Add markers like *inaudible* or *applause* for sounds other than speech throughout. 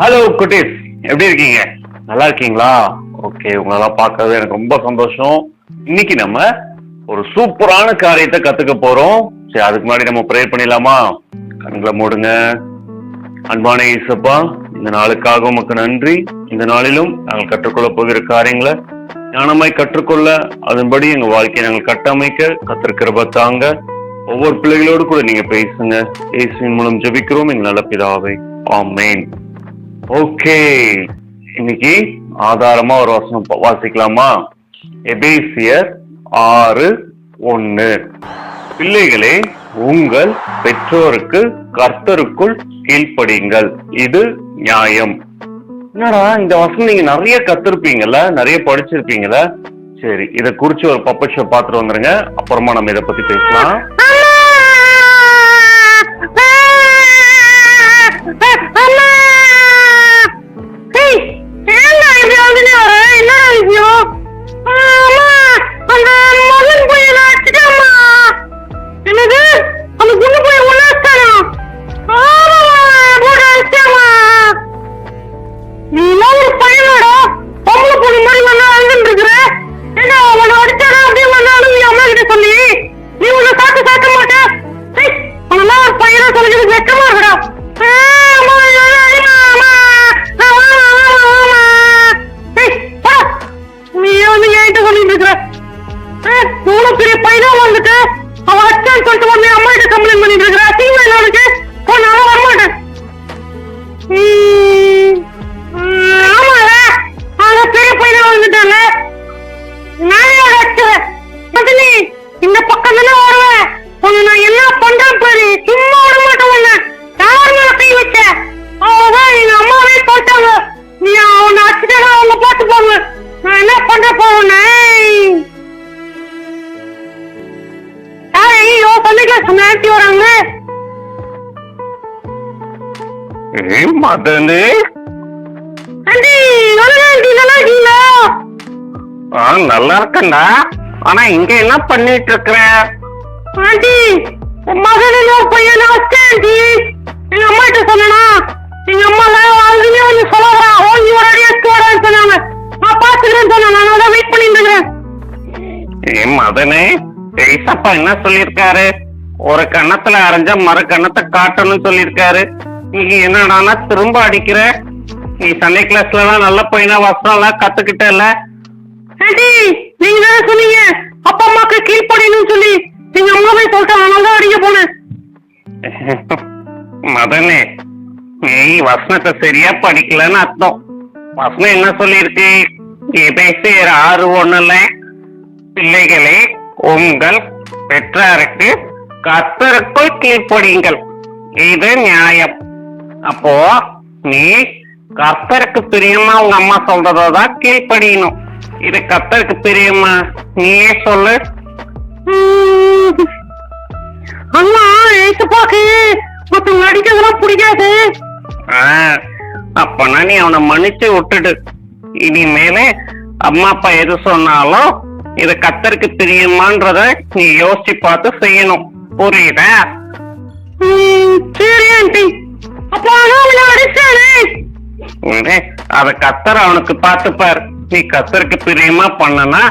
Hello குட்டீஸ். எப்படி இருக்கீங்க? நல்லா இருக்கீங்களா? ஓகே உங்களெல்லாம் பார்க்கறது எனக்கு ரொம்ப சந்தோஷம். இன்னைக்கு நம்ம ஒரு சூப்பரான காரியத்தை கத்துக்க போறோம். சரி அதுக்கு முன்னாடி நம்ம ப்ரேயர் பண்ணிடலாமா? கண்களை மூடுங்க. அன்பான இசப்பா இந்த நாளுக்காக உமக்கு நன்றி. இந்த நாளிலும் நாங்கள் கற்றுக்கொள்ள போகிற காரியங்களை ஞானமாய் கற்றுக்கொள்ள அதன்படி எங்க வாழ்க்கையை நாங்கள் கட்டமைக்க கத்திருக்கிறப தாங்க. ஒவ்வொரு பிள்ளைகளோடு கூட நீங்க பேசுங்க. இயேசுவின் மூலம் ஜெபிக்கிறோம். எங்க நல்ல பிதாவை. ஆமென். ஓகே இன்னைக்கு ஆதாரமா ஒரு வசனம் வாசிக்கலாமா? எபேசியர் ஆறு ஒன்னு பிள்ளைகளே உங்கள் பெற்றோருக்கு கர்த்தருக்குள் கீழ்ப்படியுங்கள். இது நியாயம். என்னடா இந்த வசனம் நீங்க நிறைய கத்திருப்பீங்கல்ல? நிறைய படிச்சிருப்பீங்கல்ல? சரி இத குறிச்சு ஒரு பப்பட்ஷோ பாத்துட்டு வந்துருங்க. அப்புறமா நம்ம இத பத்தி பேசலாம். ஆண்டி வராங்க. ஆண்டி நல்லா இருக்கீங்களா? ஆ நல்லா இருக்கேன்டா. ஆனா இங்க என்ன பண்ணிட்டு இருக்கிற? ஆண்டி உன் ஒரு பையனை வச்சேன் ஆண்டி. எங்க அம்மா கிட்ட சொன்னா எங்க அம்மா அதுலயே வந்து சொல்லலாம் ஓங்கி ஒரு அடி எடுத்து வரான்னு சொன்னாங்க. நான் பாத்துக்கிறேன்னு சொன்னேன். நான் அதான் வெயிட் பண்ணிட்டு இருக்கிறேன். ஏ மதனே பெரியசப்பா என்ன சொல்லியிருக்காரு? ஒரு கன்னத்துல அரைஞ்சா மறு கன்னத்தை காட்டணும்னு சொல்லியிருக்காரு. நீ என்னடானா திரும்ப அடிக்கிற நீ சண்டே கிளாஸ்ல எல்லாம் நல்ல பையனா வசனம் எல்லாம் கத்துக்கிட்டல நீங்க தானே சொன்னீங்க? அப்பா அம்மாக்கு கீழ்ப்படியணும்னு சொல்லி. எங்க அம்மாவே சொல்லிட்டாங்க நான் தான் அடிக்க போனேன். *laughs* மதனே நீ வசனத்தை சரியா படிக்கலன்னு அர்த்தம். வசனம் என்ன சொல்லியிருக்கு? எபேசியர் ஆறு ஒண்ணுல பிள்ளைகளே உங்கள் பெற்றாருக்கு கர்த்தருக்குள் கீழ்ப்படியுங்கள். இது நியாயம். அப்போ நீ கர்த்தருக்கு பிரியமா உங்க அம்மா சொல்றதான் கீழ்ப்படியணும். இது கர்த்தருக்கு பிரியமா? நீயே சொல்லு. அம்மா ஏசப்பாக்கு மத்தவங்க அடிக்கிறதெல்லாம் பிடிக்காது. அப்பனா நீ அவனை மன்னிச்சு விட்டுடு. இனிமேலே அம்மா அப்பா எது சொன்னாலும் இது கத்தருக்கு தெரியுமான்றத நீ யோசிச்சு பார்த்து செய்யணும். புரியுதா? சரி ஆண்டி. அப்போ அதான் அவனை அடிச்சானே உடனே அத கத்தர் அவனுக்கு பார்த்துப்பார். நீ கத்தருக்கு பிரியமா பண்ணனா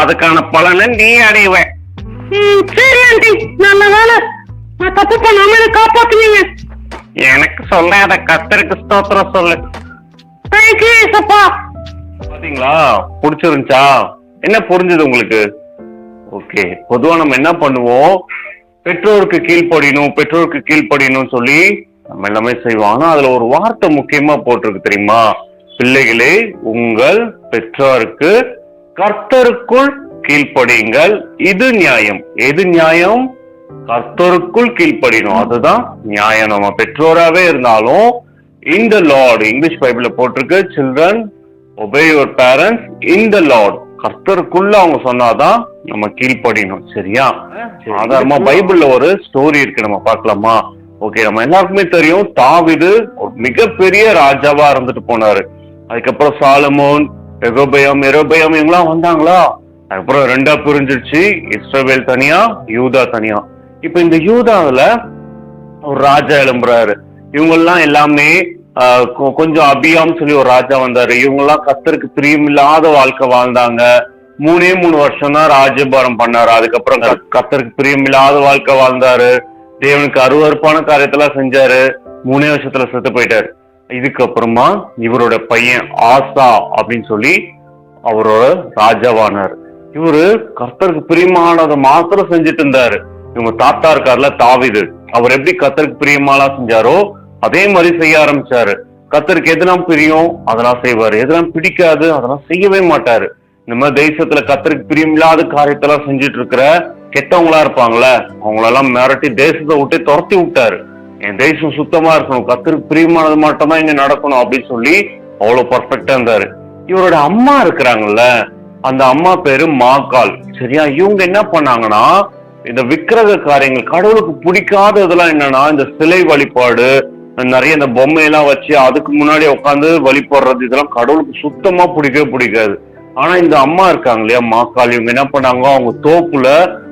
அதுக்கான பலனை நீ அடைவ. சரி ஆண்டி. நல்ல வேலை நான் தப்பு பண்ணாம என்னை காப்பாத்துனீங்க எனக்கு சொல்லாத கத்தருக்கு ஸ்தோத்திரம் சொல்லு. பாத்தீங்களா? புடிச்சிருந்துச்சா? என்ன புரிஞ்சது உங்களுக்கு? ஓகே பொதுவா நம்ம என்ன பண்ணுவோம்? பெற்றோருக்கு கீழ்ப்படியணும் பெற்றோருக்கு கீழ்ப்படியணும்னு சொல்லி நம்ம எல்லாமே செய்வோம். ஆனா அதுல ஒரு வார்த்தை முக்கியமா போட்டிருக்கு தெரியுமா? பிள்ளைகளே உங்கள் பெற்றோருக்கு கர்த்தருக்குள் கீழ்ப்படியுங்கள். இது நியாயம். எது நியாயம்? கர்த்தருக்குள் கீழ்ப்படியணும் அதுதான் நியாயம். நம்ம பெற்றோராவே இருந்தாலும் இந்த லார்ட் இங்கிலீஷ் பைபிள போட்டிருக்கு children obey your parents in the lord கர்த்தருக்குள்ள அவங்க சொன்னாதான் நம்ம கீழ்ப்படியணும் சரியா? சாதாரணமா பைபிள்ல ஒரு ஸ்டோரி இருக்கு நம்ம பார்க்கலாமா? ஓகே நம்ம எல்லாருக்குமே தெரியும் தாவிது ஒரு மிகப்பெரிய ராஜாவா இருந்துட்டு போனாரு. அதுக்கப்புறம் சாலமோன் எரோபயம் எரோபயம் இவங்களாம் வந்தாங்களா? அதுக்கப்புறம் ரெண்டா பிரிஞ்சிருச்சு இஸ்ரவேல் தனியா யூதா தனியா. இப்ப இந்த யூதாவுல ஒரு ராஜா எழும்புறாரு. இவங்க எல்லாம் கொஞ்சம் அபியாம் சொல்லி ஒரு ராஜா வந்தாரு. இவங்க எல்லாம் கத்தருக்கு பிரியமில்லாத வாழ்க்கை வாழ்ந்தாங்க. மூணே மூணு வருஷம் தான் ராஜ்யபாரம் பண்ணாரு. அதுக்கப்புறம் கத்தருக்கு பிரியமில்லாத வாழ்க்கை வாழ்ந்தாரு. தேவனுக்கு அருவருப்பான காரியத்தெல்லாம் செஞ்சாரு. மூணே வருஷத்துல செத்து போயிட்டாரு. இதுக்கப்புறமா இவரோட பையன் ஆசா அப்படின்னு சொல்லி அவரோட ராஜாவானார். இவரு கர்த்தருக்கு பிரியமானதை மாத்திரம் செஞ்சுட்டு இருந்தாரு. இவங்க தாத்தா இருக்கார்ல தாவிது. அவர் எப்படி கத்தருக்கு பிரியமாலா செஞ்சாரோ அதே மாதிரி செய்ய ஆரம்பிச்சாரு. கத்தருக்கு எதெல்லாம் பிரியும் அதெல்லாம் செய்வாரு. எதெல்லாம் பிடிக்காது அதெல்லாம் செய்யவே மாட்டாரு. இந்த மாதிரி தேசத்துல கத்தருக்கு பிரியமில்லாத காரியத்தெல்லாம் செஞ்சுட்டு இருக்கிற கெட்டவங்களா இருப்பாங்கல்ல அவங்களெல்லாம் மிரட்டி தேசத்தை விட்டு துரத்தி விட்டாரு. என் தேசம் சுத்தமா இருக்கணும் கத்தருக்கு பிரியமானது மட்டும்தான் இங்க நடக்கணும் அப்படின்னு சொல்லி அவ்வளவு பர்ஃபெக்டா இருந்தாரு. இவரோட அம்மா இருக்கிறாங்கல்ல அந்த அம்மா பேரு மாக்கால். சரியா? இவங்க என்ன பண்ணாங்கன்னா இந்த விக்கிரக காரியங்கள் கடவுளுக்கு பிடிக்காத இதெல்லாம் என்னன்னா இந்த சிலை வழிபாடு நிறைய இந்த பொம்மையெல்லாம் வச்சு அதுக்கு முன்னாடி உட்காந்து வழிபடுறது இதெல்லாம் கடவுளுக்கு சுத்தமா பிடிக்கவே பிடிக்காது. ஆனா இந்த அம்மா இருக்காங்க இல்லையா மாக்கால் இவங்க என்ன பண்ணாங்க? அவங்க தோப்புல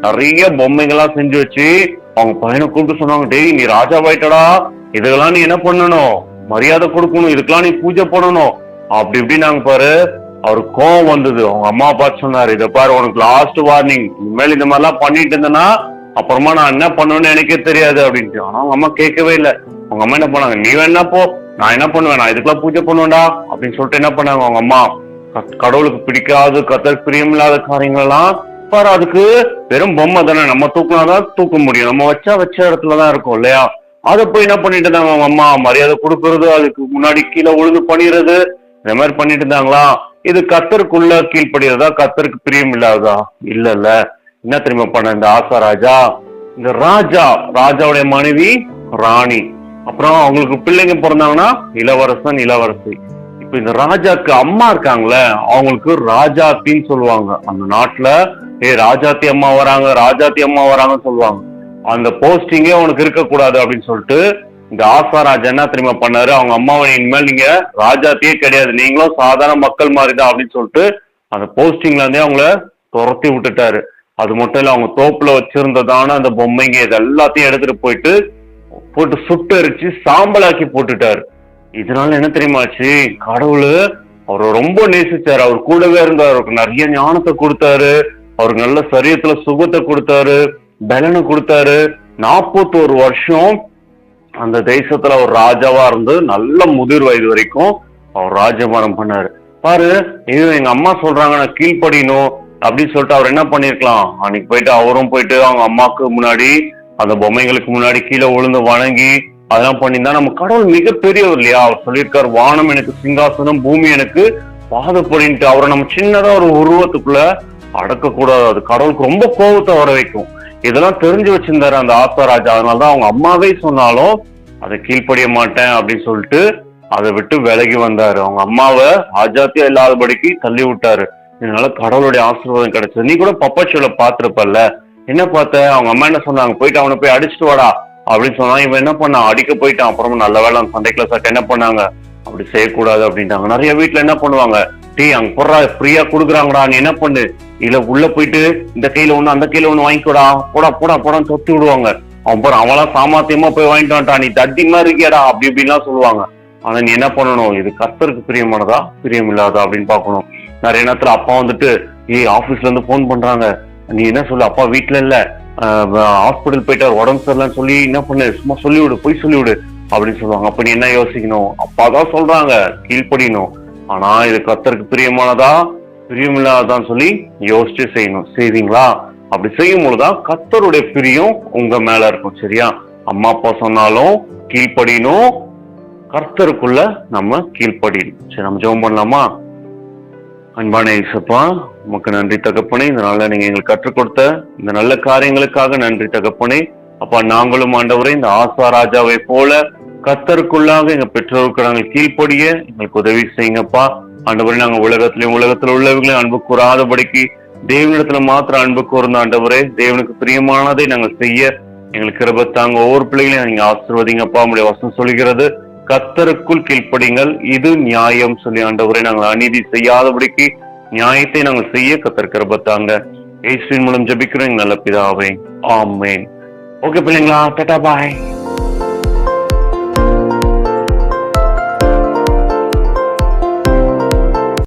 நிறைய பொம்மைகள்லாம் செஞ்சு வச்சு அவங்க பையனை கூப்பிட்டு சொன்னாங்க டேய் நீ ராஜாவாயிட்டடா இதுக்கெல்லாம் நீ என்ன பண்ணணும்? மரியாதை கொடுக்கணும். இதுக்கெல்லாம் நீ பூஜை பண்ணணும். அப்படி இப்படி நாங்க பாரு அவர் கோவம் வந்தது. அவங்க அம்மா பார்த்து சொன்னாரு இதை பாரு உனக்கு லாஸ்ட் வார்னிங் இனிமேல் இந்த மாதிரிலாம் பண்ணிட்டு இருந்தேன்னா அப்புறமா நான் என்ன பண்ணுவேன்னு எனக்கே தெரியாது அப்படின்ட்டு. ஆனா அவங்க அம்மா கேட்கவே இல்லை. அவங்க அம்மா என்ன பண்ணாங்க நீ வேணா போ. நான் என்ன பண்ணுவேன்? நான் இதுக்கெல்லாம் பூஜை பண்ணுவேன்டா. அப்படின்னு சொல்லிட்டு என்ன பண்ணாங்க அவங்க அம்மா? கடவுளுக்கு பிடிக்காது கத்தருக்கு பிரியமில்லாத காரியங்கள்லாம் பாரு அதுக்கு வெறும் பொம்மை தானே. நம்ம தூக்கினாதான் தூக்க முடியும். நம்ம வச்சா வச்ச இடத்துல தான் இருக்கும் இல்லையா? அதை போய் என்ன பண்ணிட்டு இருந்தாங்க அவங்க அம்மா? மரியாதை கொடுக்கறது அதுக்கு முன்னாடி கீழே உழுது பண்ணிடுறது இந்த மாதிரி பண்ணிட்டு இருந்தாங்களா? இது கத்தருக்குள்ள கீழ்ப்படிறதா கத்தருக்கு பிரியம் இல்லாததா? இல்ல இல்ல. என்ன தெரியுமா பண்ண இந்த ஆசா ராஜா? இந்த ராஜா ராஜாவுடைய மனைவி ராணி. அப்புறம் அவங்களுக்கு பிள்ளைங்க பிறந்தாங்கன்னா இளவரசன் இளவரசி. இப்ப இந்த ராஜாக்கு அம்மா இருக்காங்களே அவங்களுக்கு ராஜாத்தின்னு சொல்லுவாங்க. அந்த நாட்டுல ஏ ராஜாத்தி அம்மா வராங்க ராஜாத்தி அம்மா வராங்கன்னு சொல்லுவாங்க. அந்த போஸ்டிங்கே அவனுக்கு இருக்கக்கூடாது அப்படின்னு சொல்லிட்டு இந்த ஆசா ராஜா என்ன தெரியுமா பண்ணாரு? அவங்க அம்மாவை இனிமேல் நீங்க ராஜாத்தியே கிடையாது. நீங்களும் சாதாரண மக்கள் மாதிரி தான் அப்படின்னு சொல்லிட்டு அந்த போஸ்டிங்ல இருந்தே அவங்கள துரத்தி விட்டுட்டாரு. அது மட்டும் இல்ல அவங்க தோப்புல வச்சிருந்ததான அந்த பொம்மைங்க இது எல்லாத்தையும் எடுத்துட்டு போயிட்டு போட்டு சுட்டு அரிச்சு சாம்பலாக்கி போட்டுட்டாரு. இதனால என்ன தெரியுமாச்சு? கடவுள் அவரை ரொம்ப நேசிச்சாரு. அவர் கூடவே இருந்தார். அவருக்கு நிறைய ஞானத்தை கொடுத்தாரு. அவருக்கு நல்ல சரீரத்துல சுகத்தை கொடுத்தாரு. பலனை கொடுத்தாரு. நாற்பத்தோரு வருஷம் அந்த தேசத்துல அவர் ராஜாவா இருந்து நல்ல முதிர் வயது வரைக்கும் அவர் ராஜபாரம் பண்ணாரு. பாரு இது எங்க அம்மா சொல்றாங்க நான் கீழ்ப்படியணும் அப்படின்னு சொல்லிட்டு அவர் என்ன பண்ணிருக்கலாம்? அன்னைக்கு போயிட்டு அவரும் போயிட்டு அவங்க அம்மாவுக்கு முன்னாடி அந்த பொம்மைகளுக்கு முன்னாடி கீழே விழுந்து வணங்கி அதெல்லாம் பண்ணியிருந்தா நம்ம கடவுள் மிகப்பெரியவர் இல்லையா? அவர் சொல்லியிருக்காரு வானம் எனக்கு சிங்காசனம் பூமி எனக்கு பாதப்படின்ட்டு. அவரை நம்ம சின்னதா ஒரு உருவத்துக்குள்ள அடக்க கூடாது அது கடவுளுக்கு ரொம்ப கோபத்தை வர வைக்கும். இதெல்லாம் தெரிஞ்சு வச்சிருந்தாரு அந்த ஆசாராஜா அதனாலதான் அவங்க அம்மாவே சொன்னாலும் அதை கீழ்ப்படிய மாட்டேன் அப்படின்னு சொல்லிட்டு அதை விட்டு விலகி வந்தாரு. அவங்க அம்மாவை ஆஜாத்தியா இல்லாதபடிக்கு தள்ளி விட்டாரு இதனால கடவுளுடைய ஆசீர்வாதம் கிடைச்சது. நீ கூட பப்பாச்சோல பாத்திருப்பல்ல என்ன பார்த்த? அவங்க அம்மா என்ன சொன்னாங்க? போயிட்டு அவனை போய் அடிச்சுட்டு வாடா. அப்படின்னு சொன்னா இவன் என்ன பண்ணான் அடிக்க போயிட்டான். அப்புறமா நல்ல வேலை அந்த சண்டைக்குள்ள என்ன பண்ணாங்க? அப்படி செய்யக்கூடாது அப்படின்ட்டாங்க. நிறைய வீட்டுல என்ன பண்ணுவாங்க? டீ அங்க போடுறா ஃப்ரீயா குடுக்குறாங்கடா நீ என்ன பண்ணு? இல்ல உள்ள போயிட்டு இந்த கையில ஒண்ணு அந்த கையில ஒண்ணு வாங்கிக்கோடா. போடா போடா போடான்னு தொத்தி விடுவாங்க. அவன் போற சாமர்த்தியமா போய் வாங்கிட்டு வந்துட்டான். நீ தட்டி மாதிரி இருக்கியாடா? அப்படி இப்படின்லாம் சொல்லுவாங்க. ஆனா நீ என்ன பண்ணணும்? இது கத்தருக்கு பிரியமானதா? பிரியம் இல்லாதா அப்படின்னு பார்க்கணும். நிறைய நேரத்துல அப்பா வந்துட்டு ஏய் ஆபீஸ்ல இருந்து போன் பண்றாங்க. நீ என்ன சொல்லு? அப்பா வீட்டுல இல்ல. ஹாஸ்பிட்டல் போயிட்டார் உடம்பு சரியில்லைன்னு சொல்லி என்ன பண்ணு? சும்மா சொல்லிவிடு போய் சொல்லிவிடு அப்படின்னு சொல்லுவாங்க. அப்ப நீ என்ன யோசிக்கணும்? அப்பா தான் சொல்றாங்க கீழ்ப்படியணும். ஆனா இது கர்த்தருக்கு பிரியமானதா? பிரியமில்லாதான்னு சொல்லி யோசிச்சு செய்யணும். செய்வீங்களா அப்படி செய்யும் பொழுதுதான் கர்த்தருடைய பிரியம் உங்க மேல இருக்கும் சரியா? அம்மா அப்பா சொன்னாலும் கீழ்ப்படியணும். கர்த்தருக்குள்ள நம்ம கீழ்ப்படியணும். சரி நம்ம ஜெபம் பண்ணலாமா? அன்பான இசப்பா உமக்கு நன்றி தகப்பனே. இந்த நாளில் நீங்க எங்களுக்கு கற்றுக் கொடுத்த இந்த நல்ல காரியங்களுக்காக நன்றி தகப்பனே. அப்பா நாங்களும் ஆண்டவரே இந்த ஆசா ராஜாவை போல கத்தருக்குள்ளாக எங்க பெற்றோருக்கு நாங்கள் கீழ்ப்படிய எங்களுக்கு உதவி செய்யுங்கப்பா. ஆண்டவரே நாங்க உலகத்திலையும் உலகத்துல உள்ளவங்களையும் அன்பு கூறாதபடிக்கு தேவனிடத்துல மாத்திரம் அன்பு கூர்ந்த ஆண்டவரே தேவனுக்கு பிரியமானதை நாங்கள் செய்ய எங்களுக்கு கிருபத்தாங்க ஒவ்வொரு பிள்ளைகளையும் நீங்க ஆசிர்வதிங்கப்பா. உங்களுடைய வசனம் சொல்கிறது கத்தருக்குள் கீழ்ப்படிங்கள் இது நியாயம் சொல்லி ஆண்டவரை நாங்கள் அநீதி செய்யாதபடிக்கு நியாயத்தை நாங்கள் செய்ய கத்தர் கிருபத்தாங்க. இயேசுவின் மூலம் ஜபிக்கிறோம் நல்ல பிதாவே. ஆமேன். ஓகே பிள்ளைங்களா டாடா பாய்.